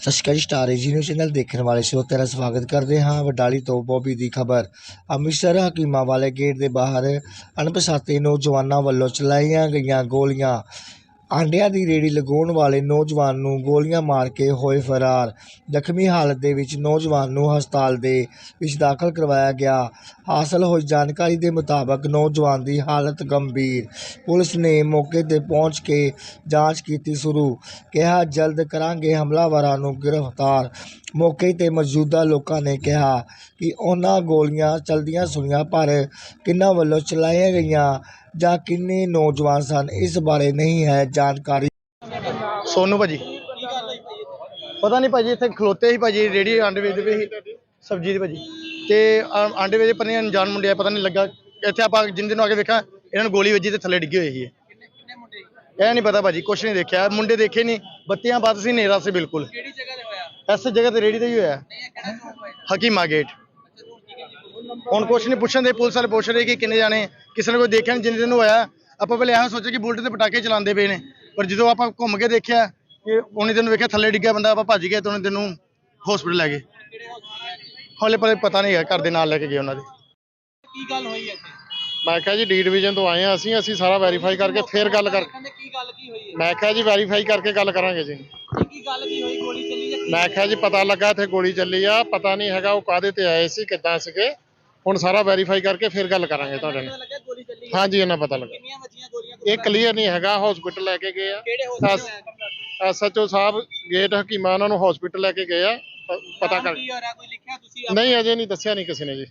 ਸਤਿ ਸ਼੍ਰੀ ਅਕਾਲ ਜੀ, ਸਟਾਰ ਏਜੀ ਨਿਊਜ਼ ਚੈਨਲ ਦੇਖਣ ਵਾਲੇ ਸਰੋਤਿਆਂ ਦਾ ਸਵਾਗਤ ਕਰਦੇ ਹਾਂ। ਵਡਾਲੀ ਤੋਂ ਬੋਬੀ ਦੀ ਖਬਰ। ਅੰਮ੍ਰਿਤਸਰ ਹਕੀਮਾਂ ਵਾਲੇ ਗੇਟ ਦੇ ਬਾਹਰ ਅਣਪਛਾਤੇ ਨੌਜਵਾਨਾਂ ਵੱਲੋਂ ਚਲਾਈਆਂ ਗਈਆਂ ਗੋਲੀਆਂ। ਆਂਡਿਆਂ ਦੀ ਰੇਹੜੀ ਲਗਾਉਣ ਵਾਲੇ ਨੌਜਵਾਨ ਨੂੰ ਗੋਲੀਆਂ ਮਾਰ ਕੇ ਹੋਏ ਫਰਾਰ। ਜ਼ਖਮੀ ਹਾਲਤ ਦੇ ਵਿੱਚ ਨੌਜਵਾਨ ਨੂੰ ਹਸਪਤਾਲ ਦੇ ਵਿੱਚ ਦਾਖਲ ਕਰਵਾਇਆ ਗਿਆ। ਹਾਸਲ ਹੋਈ ਜਾਣਕਾਰੀ ਦੇ ਮੁਤਾਬਕ ਨੌਜਵਾਨ ਦੀ ਹਾਲਤ ਗੰਭੀਰ। ਪੁਲਿਸ ਨੇ ਮੌਕੇ ਤੇ ਪਹੁੰਚ ਕੇ ਜਾਂਚ ਕੀਤੀ ਸ਼ੁਰੂ। ਕਿਹਾ, ਜਲਦ ਕਰਾਂਗੇ ਹਮਲਾਵਰਾਂ ਨੂੰ ਗ੍ਰਿਫਤਾਰ। ਮੌਕੇ ਤੇ ਮੌਜੂਦਾ ਲੋਕਾਂ ਨੇ ਕਿਹਾ ਕਿ ਉਹਨਾਂ ਗੋਲੀਆਂ, ਚਲਦੀਆਂ ਸੁਣੀਆਂ ਪਰ ਕਿੰਨਾਂ ਵੱਲੋਂ ਚਲਾਈਆਂ ਗਈਆਂ ਜਾਂ ਕਿੰਨੇ ਨੌਜਵਾਨ ਸਨ? ਇਸ ਬਾਰੇ ਨਹੀਂ ਹੈ ਜਾਣਕਾਰੀ। ਸੋਨੂ ਭਾਜੀ। ਪਤਾ ਨਹੀਂ ਭਾਜੀ ਇੱਥੇ ਖਲੋਤੇ ਸੀ ਭਾਜੀ ਰੇੜੀ ਆਂਡੇ ਵੇਚਦੇ ਪਏ ਸੀ ਸਬਜ਼ੀ ਦੀ ਭਾਜੀ। ਤੇ ਆ- ਆਂਡੇ ਵੇਚਦੇ ਪਤਾ ਨਹੀਂ ਅਣਜਾਣ ਮੁੰਡੇ ਆ ਪਤਾ ਨਹੀਂ ਲੱਗਾ। ਇੱਥੇ ਆਪਾਂ ਜਿੰਦੇ ਨੂੰ ਆ ਕੇ ਵੇਖਾਂ ਇਹਨਾਂ ਨੂੰ ਗੋਲੀ ਵੱਜੀ ਤੇ ਥੱਲੇ ਡਿੱਗੇ ਹੋਏ ਸੀ ਇਹ ਇਹ ਨਹੀਂ ਪਤਾ ਭਾਜੀ ਕੁਛ ਨਹੀਂ ਦੇਖਿਆ। ਮੁੰਡੇ ਦੇਖੇ ਨਹੀਂ ਬੱਤੀਆਂ ਬੰਦ ਸੀ ਹਨੇਰਾ ਸੀ ਬਿਲਕੁਲ। ਕਿਹੜੀ ਜਗ੍ਹਾ ਤੇ ਹੋਇਆ? ਇਸ ਜਗ੍ਹਾ ਤੇ ਰੇੜੀ ਤੇ ਹੀ ਹੋਇਆ। ਨਹੀਂ ਇਹ ਕਿਹੜਾ ਚੌਂਕ ਹੋਇਆ? ਹਕੀਮਾ ਗੇਟ। ਹੁਣ ਕੁਛ ਨਹੀਂ ਪੁੱਛਣ ਦੇ ਪੁਲਿਸ ਵਾਲੇ ਪੁੱਛ ਰਹੇ ਕਿ ਕਿੰਨੇ ਜਾਣੇ ਕਿਸੇ ਨੇ ਕੋਈ ਦੇਖਿਆ ਨਹੀਂ ਜਿੰਨੇ ਦਿਨ ਹੋਇਆ ਆਪਾਂ ਪਹਿਲੇ ਇਹੋ ਸੋਚਿਆ ਕਿ ਬੁਲਟ ਤੇ ਪਟਾਕੇ ਚਲਾਉਂਦੇ ਪਏ ਨੇ ਪਰ ਜਦੋਂ ਆਪਾਂ ਘੁੰਮ ਕੇ ਦੇਖਿਆ ਕਿ ਉਹਨੇ ਦਿਨ ਵੇਖਿਆ ਥੱਲੇ ਡਿੱਗਿਆ ਬੰਦਾ ਆਪਾਂ ਭੱਜ ਗਏ ਤੇ ਉਹਨੇ ਦਿਨ ਨੂੰ ਹਸਪੀਟਲ ਲੈ ਗਏ? ਹਲੇ ਪਰ ਪਤਾ ਨਹੀਂ ਹੈ ਘਰ ਦੇ ਨਾਲ ਲੈ ਕੇ ਗਏ ਉਹਨਾਂ ਦੇ। ਕੀ ਗੱਲ ਹੋਈ ਇੱਥੇ? ਮੈਂ ਕਿਹਾ ਜੀ ਡੀ ਡਿਵੀਜ਼ਨ ਤੋਂ ਆਏ ਆ ਅਸੀਂ ਅਸੀਂ ਸਾਰਾ ਵੈਰੀਫਾਈ ਕਰਕੇ ਫੇਰ ਗੱਲ ਕਰ ਕਹਿੰਦੇ ਕੀ ਗੱਲ ਕੀ ਹੋਈ ਹੈ? ਮੈਂ ਕਿਹਾ ਜੀ ਵੈਰੀਫਾਈ ਕਰਕੇ ਗੱਲ ਕਰਾਂਗੇ ਜੀ। ਇਹ ਕੀ ਗੱਲ ਕੀ ਹੋਈ? ਗੋਲੀ ਚੱਲੀ ਜਾਂ ਕੀ ਮੈਂ ਕਿਹਾ ਜੀ ਪਤਾ ਲੱਗਾ ਇੱਥੇ ਗੋਲੀ ਚੱਲੀ ਆ ਪਤਾ ਨਹੀਂ ਹੈਗਾ ਉਹ ਕਾਦੇ ਤੇ ਆਏ ਸੀ ਕਿੱਦਾਂ ਸੀਗੇ। ਹੁਣ ਸਾਰਾ ਵੈਰੀਫਾਈ ਕਰਕੇ ਫੇਰ ਗੱਲ ਕਰਾਂਗੇ ਤੁਹਾਡੇ ਨਾਲ। ਲੱਗਾ ਗੋਲੀ ਚੱਲੀ ਹਾਂਜੀ ਇਹਨਾਂ ਪਤਾ ਲੱਗਾ ਕਿੰਨੀਆਂ ਵੱਜੀਆਂ ਗੋਲੀਆਂ ਇਹ ਕਲੀਅਰ ਨਹੀਂ ਹੈਗਾ ਹਸਪੀਟਲ ਲੈ ਕੇ ਗਏ ਆ। hospital ਹੋਇਆ ਐਸਐਚਓ ਸਾਹਿਬ ਗੇਟ ਹਕੀਮਾ ਉਹਨਾਂ ਨੂੰ ਹਸਪੀਟਲ ਲੈ ਕੇ ਗਏ ਆ। ਪ- ਪਤਾ ਨਾਮ ਕਰ ਕੀ ਹੋ ਰਿਹਾ? ਕੋਈ ਲਿਖਿਆ ਤੁਸੀਂ ਨਹੀਂ ਅਜੇ ਨਹੀਂ ਦੱਸਿਆ ਨਹੀਂ ਕਿਸੇ ਨੇ ਜੀ।